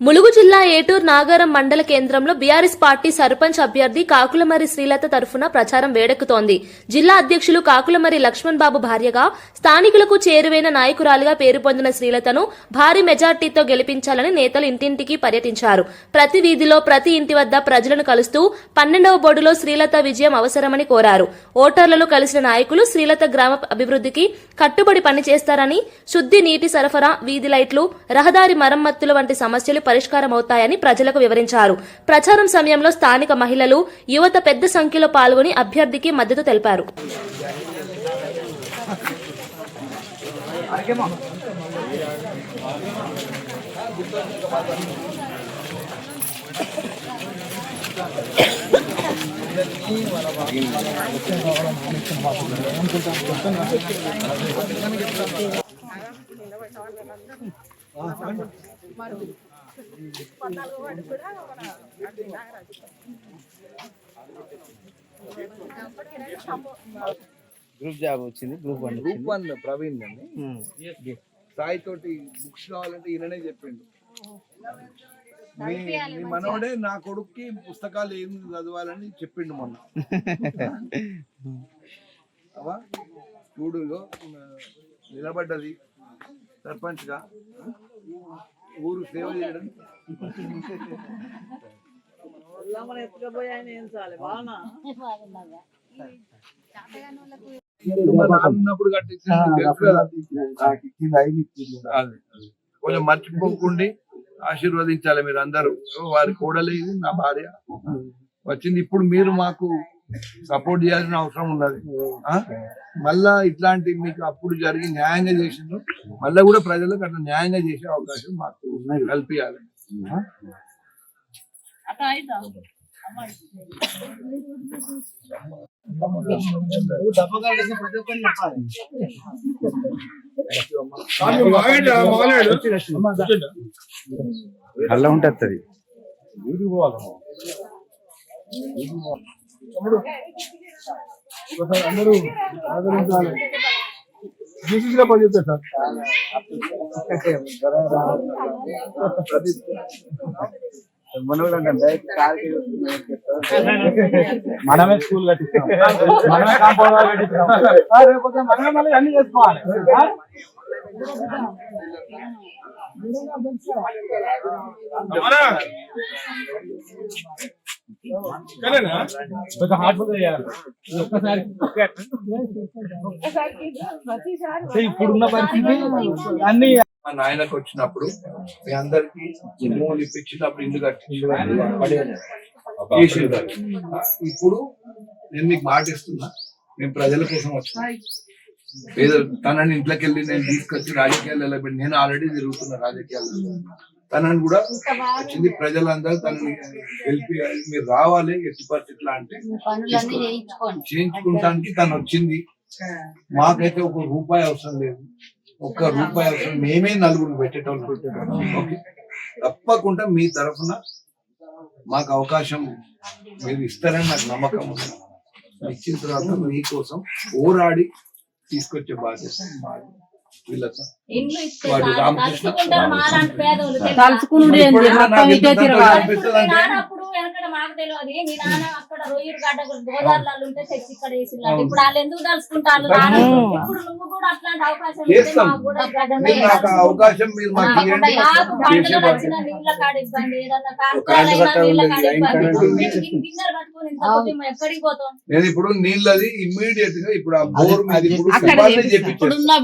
ములుగు జిల్లా ఏటూరు నాగారం మండల కేంద్రంలో బీఆర్ఎస్ పార్టీ సర్పంచ్ అభ్యర్థి కాకులమరి శ్రీలత తరఫున ప్రచారం వేడెక్కుతోంది. జిల్లా అధ్యక్షులు కాకులమరి లక్ష్మణ్ బాబు భార్యగా స్థానికులకు చేరువైన నాయకురాలిగా పేరు పొందిన శ్రీలతను భారీ మెజార్టీతో గెలిపించాలని నేతలు ఇంటింటికి పర్యటించారు. ప్రతి వీధిలో ప్రతి ఇంటి వద్ద ప్రజలను కలుస్తూ పన్నెండవ బోర్డులో శ్రీలత విజయం అవసరమని కోరారు. ఓటర్లను కలిసిన నాయకులు శ్రీలత గ్రామ అభివృద్ధికి కట్టుబడి పనిచేస్తారని శుద్ధి నీటి సరఫరా వీధి లైట్లు రహదారి మరమ్మతులు వంటి సమస్యలు పరిష్కారం అవుతాయని ప్రజలకు వివరించారు ప్రచారం సమయంలో స్థానిక మహిళలు యువత పెద్ద సంఖ్యలో పాల్గొని అభ్యర్థికి మద్దతు తెలిపారు గ్రూప్ జాబ్ వచ్చింది group one group one Praveen అని. సాయి తోటి బుక్స్ కావాలంటే ఈయననే చెప్పిండు. మీ మీ మనవడే నా కొడుక్కి పుస్తకాలు ఏం చదవాలని చెప్పిండు మొన్న. అవా చూడులో నిలబడ్డది సర్పంచ్గా ఊరు సేవ చేయడం. అది. కొంచెం మర్చిపోకుండా ఆశీర్వదించాలి మీరు అందరూ. వారి కూడలేదు నా భార్య. వచ్చింది ఇప్పుడు మీరు మాకు సపోర్ట్ చేయాల్సిన అవసరం ఉన్నది? మళ్ళా ఇట్లాంటి మీకు అప్పుడు జరిగి న్యాయంగా చేసిండ్రు. మళ్ళా కూడా ప్రజలకు అట్లా న్యాయంగా చేసే అవకాశం మాకు కల్పించాలి? అలా ఉంటుంది అందరూ ఆదరించాలి. జీసీసీలో పనిచేస్తారు మనమే స్కూల్ కట్టిస్తాం. మనమే కాంపౌండ్ కట్టిస్తాం. రేపు మనమే మళ్ళీ అన్ని చేసుకోవాలి. చేయాలి ఒక్కసారి అంటే ఇప్పుడున్న పరిస్థితి అన్ని మా నాయనకు వచ్చినప్పుడు మీ అందరికి మూలు ఇప్పించినప్పుడు ఇల్లు కట్టి. ఇప్పుడు నేను మీకు మాట ఇస్తున్నా మేము ప్రజల కోసం వచ్చిన. పేదలు తనని ఇంట్లోకి వెళ్ళి నేను తీసుకొచ్చి రాజకీయాలు వెళ్ళబెట్టి నేను ఆల్రెడీ తిరుగుతున్నా రాజకీయాలు తనని కూడా వచ్చింది ప్రజలందరూ తనని గెలిపి మీరు రావాలి ఎట్టి పరిస్థితులు అంటే చేయించుకుంటానికి తను వచ్చింది. మాకైతే ఒక రూపాయి అవసరం లేదు. ఒక్క రూపాయి అవసరం మేమే నలుగురు పెట్టేటోళ్ళం. ఓకే. తప్పకుండా మీ తరఫున మాకు అవకాశం మీరు ఇస్తారని నాకు నమ్మకం ఉంది. ఇచ్చిన తర్వాత మీకోసం పోరాడి తీసుకొచ్చే బాధ్యత మాది. వీళ్ళతో? వాడు రామకృష్ణ తలుచుకునుడు ఏంది మొత్తం ఇటే తిరగాలి నాన్నప్పుడు వెనకడ మాకు తెలియదు. మీ నాన్న అక్కడ రొయ్యూరు గడ్డ గోదావరిలో ఉంటే తెచ్చి ఇక్కడ వేసిల్లాడు ఇప్పుడు వాళ్ళు ఎందుకు తలుచుకుంటారు? నాన్న ఇప్పుడు నువ్వు కూడా అట్లాంటి అవకాశం వచ్చిన నీళ్ళ కాడ ఇబ్బంది ఏదన్నా కాస్తాలైనా నీళ్ళ కాడ ఇబ్బంది గిన్నెలు పట్టుకొని ఎక్కడికి పోతాం? నేను ఇప్పుడు నీళ్ళది ఇమ్మీడియట్గా ఇప్పుడు ఆ బోర్ మీద ఇప్పుడు